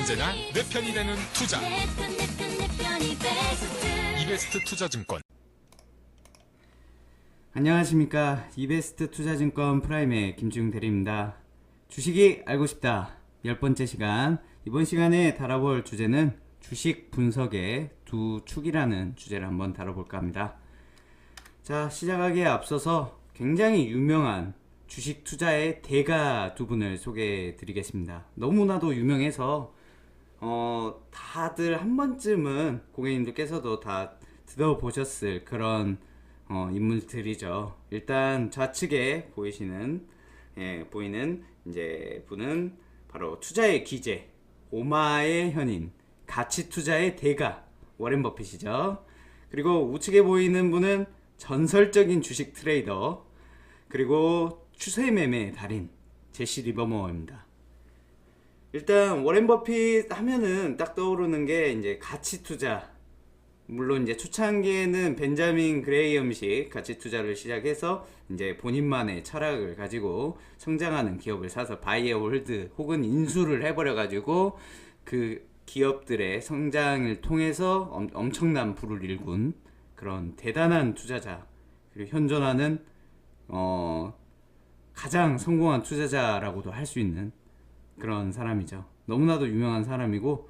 언제나 내 편이 되는 투자. 이베스트 투자증권. 안녕하십니까. 이베스트 투자증권 프라임의 김지웅 대리입니다. 주식이 알고 싶다. 열 번째 시간. 이번 시간에 다뤄볼 주제는 주식 분석의 두 축이라는 주제를 한번 다뤄볼까 합니다. 자 시작하기에 앞서서 굉장히 유명한 주식 투자의 대가 두 분을 소개해 드리겠습니다. 너무나도 유명해서 어, 다들 한 번쯤은 고객님들께서도 다 들어보셨을 그런 어, 인물들이죠. 일단 좌측에 보이시는 예, 보이는 이제 분은 바로 투자의 기재, 오마의 현인, 가치 투자의 대가 워렌 버핏이죠. 그리고 우측에 보이는 분은 전설적인 주식 트레이더, 그리고 추세 매매의 달인 제시 리버머입니다. 일단 워렌 버핏 하면은 딱 떠오르는 게 이제 가치 투자. 물론 이제 초창기에는 벤자민 그레이엄식 가치 투자를 시작해서 이제 본인만의 철학을 가지고 성장하는 기업을 사서 바이어 홀드 혹은 인수를 해버려 가지고 그 기업들의 성장을 통해서 엄, 엄청난 부를 일군 그런 대단한 투자자 그리고 현존하는 어 가장 성공한 투자자라고도 할 수 있는 그런 사람이죠. 너무나도 유명한 사람이고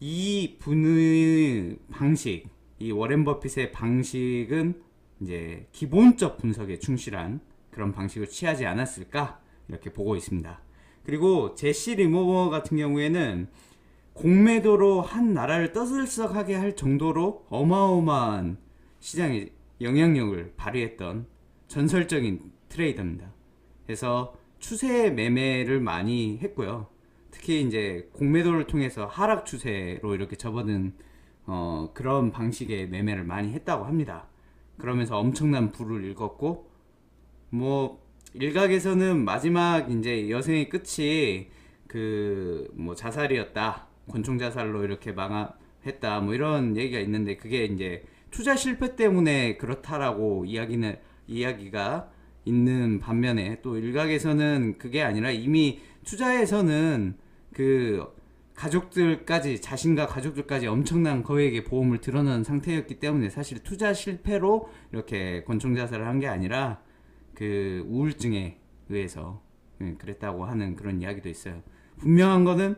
이 분의 방식, 이 워렌 버핏의 방식은 이제 기본적 분석에 충실한 그런 방식을 취하지 않았을까 이렇게 보고 있습니다. 그리고 제시 리모버 같은 경우에는 공매도로 한 나라를 떠들썩하게 할 정도로 어마어마한 시장에 영향력을 발휘했던 전설적인 트레이더입니다. 그래서 추세 매매를 많이 했고요. 특히 이제 공매도를 통해서 하락 추세로 이렇게 접어든 어, 그런 방식의 매매를 많이 했다고 합니다. 그러면서 엄청난 부를 읽었고 뭐 일각에서는 마지막 이제 여생의 끝이 그 뭐 자살이었다 권총 자살로 이렇게 망했다 뭐 이런 얘기가 있는데 그게 이제 투자 실패 때문에 그렇다라고 이야기는 이야기가 있는 반면에 또 일각에서는 그게 아니라 이미 투자에서는 그 가족들까지 자신과 가족들까지 엄청난 거액의 보험을 들어놓은 상태였기 때문에 사실 투자 실패로 이렇게 권총 자살을 한 게 아니라 그 우울증에 의해서 예, 그랬다고 하는 그런 이야기도 있어요. 분명한 거는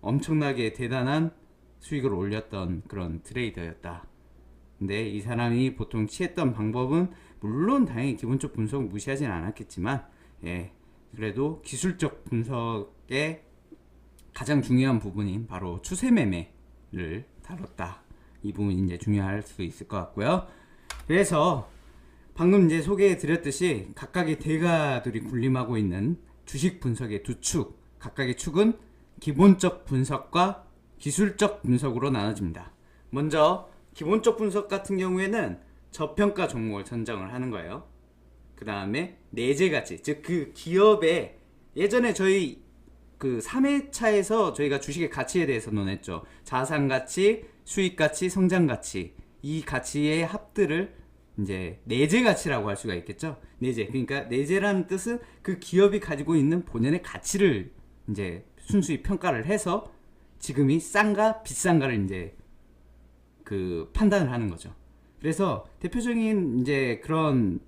엄청나게 대단한 수익을 올렸던 그런 트레이더였다. 근데 이 사람이 보통 취했던 방법은 물론 당연히 기본적 분석 무시하진 않았겠지만 예 그래도 기술적 분석의 가장 중요한 부분인 바로 추세 매매를 다뤘다. 이 부분이 이제 중요할 수 있을 것 같고요. 그래서 방금 이제 소개해 드렸듯이 각각의 대가들이 군림하고 있는 주식 분석의 두 축 각각의 축은 기본적 분석과 기술적 분석으로 나눠집니다. 먼저 기본적 분석 같은 경우에는 저평가 종목을 선정을 하는 거예요. 그 다음에 내재 가치, 즉 그 기업의 예전에 저희 그 3회차에서 저희가 주식의 가치에 대해서 논했죠. 자산 가치, 수익 가치, 성장 가치. 이 가치의 합들을 이제 내재 가치라고 할 수가 있겠죠. 내재. 그러니까 내재라는 뜻은 그 기업이 가지고 있는 본연의 가치를 이제 순수히 평가를 해서 지금이 싼가 비싼가를 이제 그 판단을 하는 거죠. 그래서 대표적인 이제 그런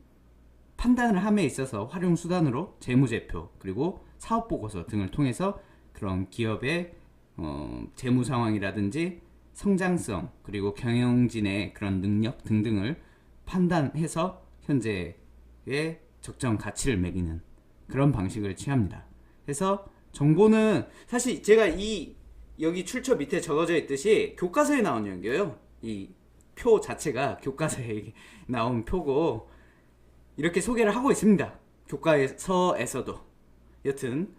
판단을 함에 있어서 활용 수단으로 재무제표 그리고 사업 보고서 등을 통해서 그런 기업의 어, 재무 상황이라든지 성장성 그리고 경영진의 그런 능력 등등을 판단해서 현재의 적정 가치를 매기는 그런 방식을 취합니다. 그래서 정보는 사실 제가 이 여기 출처 밑에 적어져 있듯이 교과서에 나온 연교예요. 이 표 자체가 교과서에 나온 표고 이렇게 소개를 하고 있습니다. 교과서에서도 여튼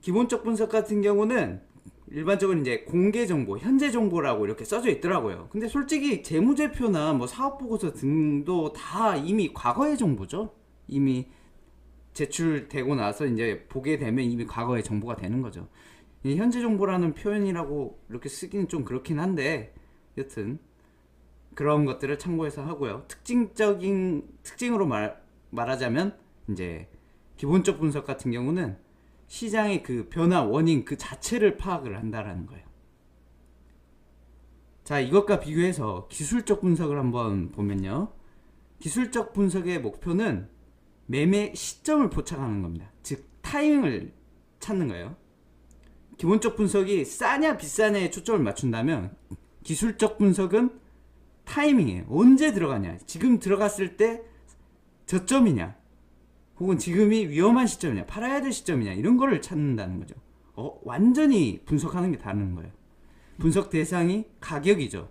기본적 분석 같은 경우는 일반적으로 이제 공개 정보, 현재 정보라고 이렇게 써져 있더라고요. 근데 솔직히 재무제표나 뭐 사업 보고서 등도 다 이미 과거의 정보죠. 이미 제출되고 나서 이제 보게 되면 이미 과거의 정보가 되는 거죠. 이 현재 정보라는 표현이라고 이렇게 쓰기는 좀 그렇긴 한데 여튼 그런 것들을 참고해서 하고요. 특징적인 특징으로 말 말하자면 이제 기본적 분석 같은 경우는 시장의 그 변화 원인 그 자체를 파악을 한다라는 거예요. 자, 이것과 비교해서 기술적 분석을 한번 보면요. 기술적 분석의 목표는 매매 시점을 포착하는 겁니다. 즉 타이밍을 찾는 거예요. 기본적 분석이 싸냐 비싸냐에 초점을 맞춘다면 기술적 분석은 타이밍이에요. 언제 들어가냐. 지금 들어갔을 때 저점이냐. 혹은 지금이 위험한 시점이냐. 팔아야 될 시점이냐. 이런 거를 찾는다는 거죠. 어, 완전히 분석하는 게 다른 거예요. 분석 대상이 가격이죠.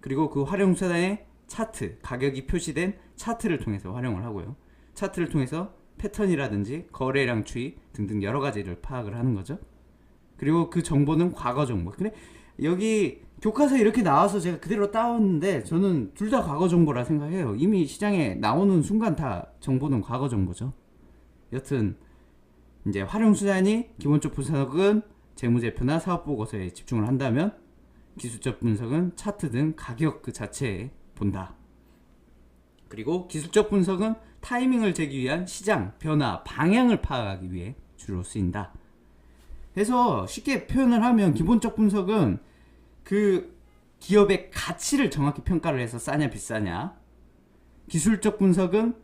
그리고 그 활용 수단의 차트, 가격이 표시된 차트를 통해서 활용을 하고요. 차트를 통해서 패턴이라든지 거래량 추이 등등 여러 가지를 파악을 하는 거죠. 그리고 그 정보는 과거 정보. 근데 여기 교과서 이렇게 나와서 제가 그대로 따왔는데 저는 둘 다 과거 정보라 생각해요. 이미 시장에 나오는 순간 다 정보는 과거 정보죠. 여튼 이제 활용 수단이 기본적 분석은 재무제표나 사업 보고서에 집중을 한다면 기술적 분석은 차트 등 가격 그 자체에 본다. 그리고 기술적 분석은 타이밍을 재기 위한 시장 변화 방향을 파악하기 위해 주로 쓰인다. 그래서 쉽게 표현을 하면 기본적 분석은 그 기업의 가치를 정확히 평가를 해서 싸냐 비싸냐. 기술적 분석은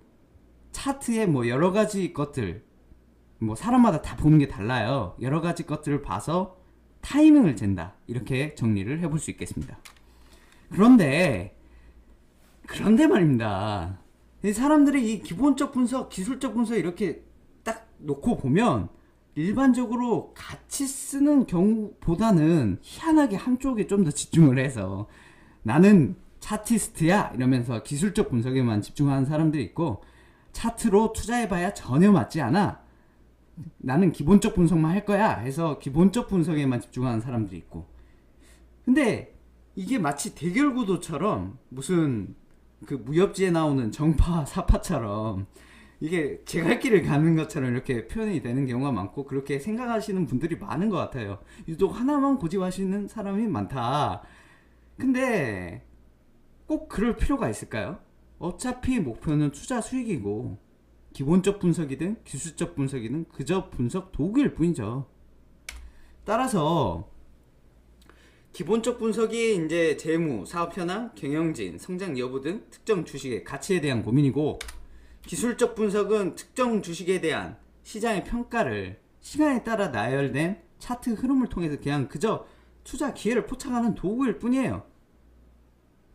차트에 뭐 여러 가지 것들 뭐 사람마다 다 보는 게 달라요. 여러 가지 것들을 봐서 타이밍을 잰다. 이렇게 정리를 해볼 수 있겠습니다. 그런데 그런데 말입니다. 이 사람들이 이 기본적 분석, 기술적 분석 이렇게 딱 놓고 보면 일반적으로 같이 쓰는 경우보다는 희한하게 한쪽에 좀 더 집중을 해서 나는 차티스트야 이러면서 기술적 분석에만 집중하는 사람들이 있고 차트로 투자해봐야 전혀 맞지 않아. 나는 기본적 분석만 할 거야 해서 기본적 분석에만 집중하는 사람들이 있고. 근데 이게 마치 대결 구도처럼 무슨 그 무협지에 나오는 정파와 사파처럼 이게 제갈 길을 가는 것처럼 이렇게 표현이 되는 경우가 많고 그렇게 생각하시는 분들이 많은 것 같아요. 유독 하나만 고집하시는 사람이 많다. 근데 꼭 그럴 필요가 있을까요? 어차피 목표는 투자 수익이고 기본적 분석이든 기술적 분석이든 그저 분석 도구일 뿐이죠. 따라서 기본적 분석이 이제 재무, 사업 현황, 경영진, 성장 여부 등 특정 주식의 가치에 대한 고민이고 기술적 분석은 특정 주식에 대한 시장의 평가를 시간에 따라 나열된 차트 흐름을 통해서 그냥 그저 투자 기회를 포착하는 도구일 뿐이에요.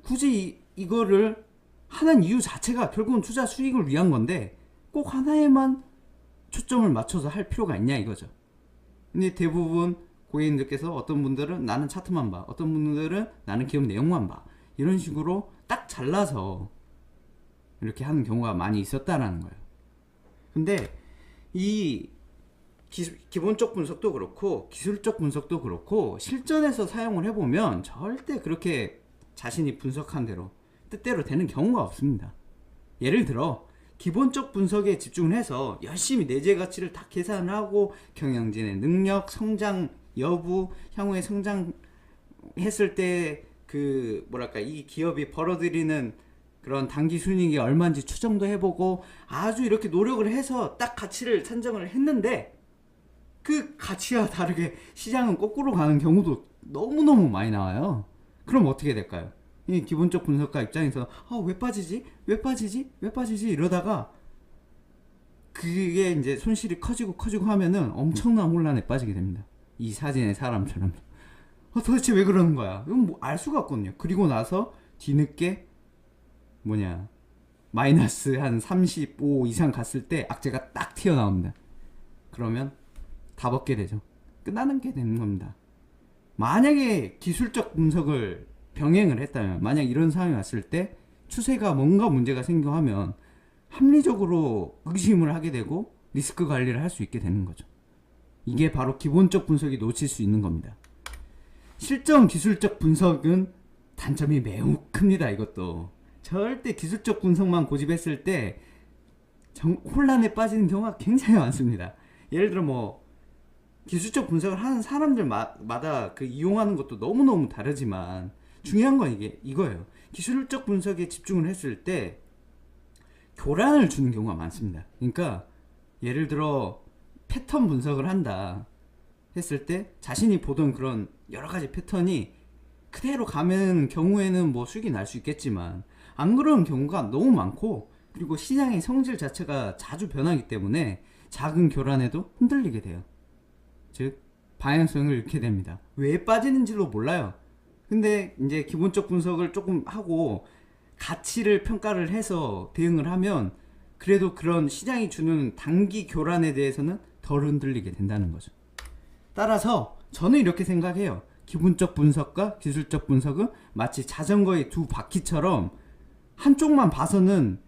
굳이 이, 이 거를 하는 이유 자체가 결국은 투자 수익을 위한 건데 꼭 하나에만 초점을 맞춰서 할 필요가 있냐 이거죠. 근데 대부분 고객님들께서 어떤 분들은 나는 차트만 봐, 어떤 분들은 나는 기업 내용만 봐 이런 식으로 딱 잘라서 이렇게 하는 경우가 많이 있었다라는 거예요. 근데 이 기, 기본적 분석도 그렇고 기술적 분석도 그렇고 실전에서 사용을 해보면 절대 그렇게 자신이 분석한 대로 뜻대로 되는 경우가 없습니다. 예를 들어 기본적 분석에 집중을 해서 열심히 내재 가치를 다 계산을 하고 경영진의 능력, 성장 여부, 향후에 성장했을 때 그 뭐랄까 이 기업이 벌어들이는 그런 단기 순이익이 얼마인지 추정도 해보고 아주 이렇게 노력을 해서 딱 가치를 산정을 했는데 그 가치와 다르게 시장은 거꾸로 가는 경우도 너무너무 많이 나와요. 그럼 어떻게 될까요? 이 기본적 분석가 입장에서 아, 왜 빠지지? 왜 빠지지? 왜 빠지지? 이러다가 그게 이제 손실이 커지고 커지고 하면은 엄청난 혼란에 빠지게 됩니다. 이 사진의 사람처럼. 어, 도대체 왜 그러는 거야? 이건 뭐 알 수가 없거든요. 그리고 나서 뒤늦게 뭐냐 마이너스 한 35 이상 갔을 때 악재가 딱 튀어나옵니다. 그러면 다 벗게 되죠. 끝나는 게 되는 겁니다. 만약에 기술적 분석을 병행을 했다면 만약 이런 상황이 왔을 때 추세가 뭔가 문제가 생겨 하면 합리적으로 의심을 하게 되고 리스크 관리를 할 수 있게 되는 거죠. 이게 바로 기본적 분석이 놓칠 수 있는 겁니다. 실전 기술적 분석은 단점이 매우 큽니다. 이것도 절대 기술적 분석만 고집했을 때 정, 혼란에 빠지는 경우가 굉장히 많습니다. 예를 들어 뭐 기술적 분석을 하는 사람들마다 그 이용하는 것도 너무너무 다르지만 중요한 건 이게 이거예요. 기술적 분석에 집중을 했을 때 교란을 주는 경우가 많습니다. 그러니까 예를 들어 패턴 분석을 한다 했을 때 자신이 보던 그런 여러 가지 패턴이 그대로 가면 경우에는 뭐 수익이 날 수 있겠지만 안 그런 경우가 너무 많고 그리고 시장의 성질 자체가 자주 변하기 때문에 작은 교란에도 흔들리게 돼요. 즉 방향성을 잃게 됩니다. 왜 빠지는지도 몰라요. 근데 이제 기본적 분석을 조금 하고 가치를 평가를 해서 대응을 하면 그래도 그런 시장이 주는 단기 교란에 대해서는 덜 흔들리게 된다는 거죠. 따라서 저는 이렇게 생각해요. 기본적 분석과 기술적 분석은 마치 자전거의 두 바퀴처럼 한쪽만 봐서는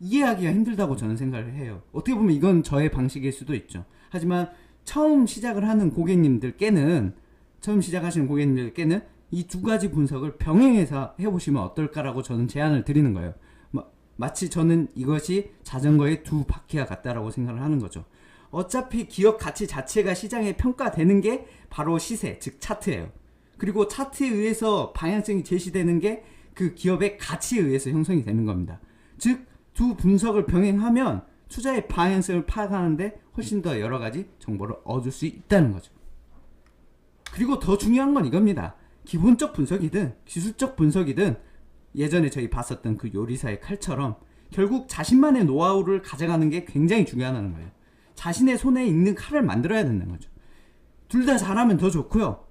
이해하기가 힘들다고 저는 생각을 해요. 어떻게 보면 이건 저의 방식일 수도 있죠. 하지만 처음 시작을 하는 고객님들께는 처음 시작하시는 고객님들께는 이 두 가지 분석을 병행해서 해보시면 어떨까라고 저는 제안을 드리는 거예요. 마, 마치 저는 이것이 자전거의 두 바퀴와 같다라고 생각을 하는 거죠. 어차피 기업 가치 자체가 시장에 평가되는 게 바로 시세, 즉 차트예요. 그리고 차트에 의해서 방향성이 제시되는 게 그 기업의 가치에 의해서 형성이 되는 겁니다. 즉, 두 분석을 병행하면 투자의 방향성을 파악하는데 훨씬 더 여러 가지 정보를 얻을 수 있다는 거죠. 그리고 더 중요한 건 이겁니다. 기본적 분석이든 기술적 분석이든 예전에 저희 봤었던 그 요리사의 칼처럼 결국 자신만의 노하우를 가져가는 게 굉장히 중요하다는 거예요. 자신의 손에 있는 칼을 만들어야 된다는 거죠. 둘 다 잘하면 더 좋고요.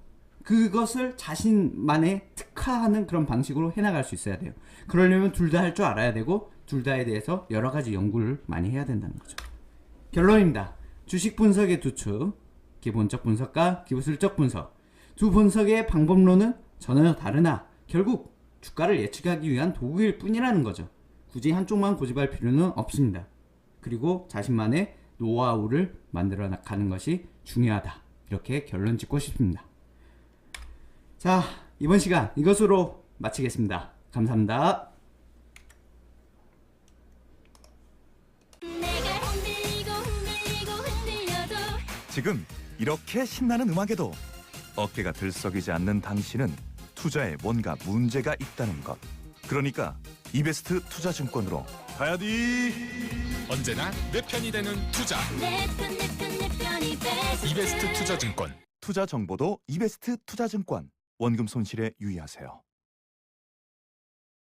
그것을 자신만의 특화하는 그런 방식으로 해나갈 수 있어야 돼요. 그러려면 둘 다 할 줄 알아야 되고 둘 다에 대해서 여러 가지 연구를 많이 해야 된다는 거죠. 결론입니다. 주식 분석의 두 축, 기본적 분석과 기술적 분석. 두 분석의 방법론은 전혀 다르나 결국 주가를 예측하기 위한 도구일 뿐이라는 거죠. 굳이 한쪽만 고집할 필요는 없습니다. 그리고 자신만의 노하우를 만들어 나가는 것이 중요하다. 이렇게 결론 짓고 싶습니다. 자, 이번 시간 이것으로 마치겠습니다. 감사합니다. 지금 이렇게 신나는 음악에도 어깨가 들썩이지 않는 당신은 투자에 뭔가 문제가 있다는 것. 그러니까 이베스트 투자증권으로 가야지. 언제나 내 편이 되는 투자 내 편 내 편 내 편 이 베스트 이베스트 투자증권 투자 정보도 이베스트 투자증권. 원금 손실에 유의하세요.